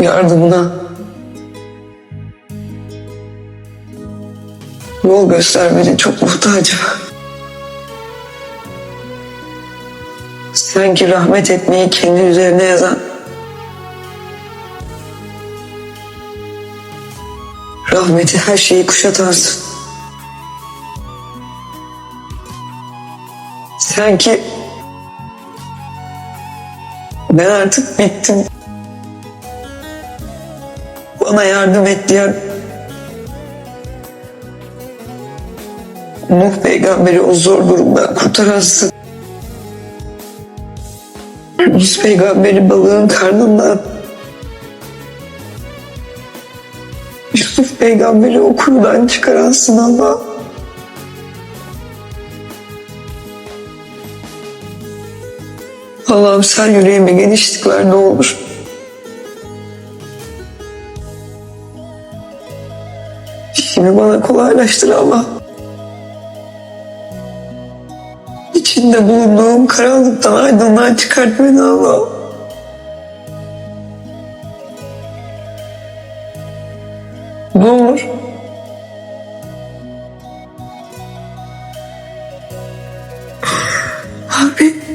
yardımına yol göstermene çok muhtacım. Sen ki rahmet etmeyi kendi üzerine yazan rahmeti her şeyi kuşatarsın. Sen ki ben artık bittim. Bana yardım et diyen Nuh peygamberi o zor durumdan kurtaransın. Yunus peygamberi balığın karnından Yusuf peygamberi o kuyudan çıkaransın Allah. Allah'ım sen yüreğime genişlik ver ne olur. İşimi bana kolaylaştır Allah. İçinde bulunduğum karanlıktan aydınlığa çıkart beni Allah. Ne. Abi.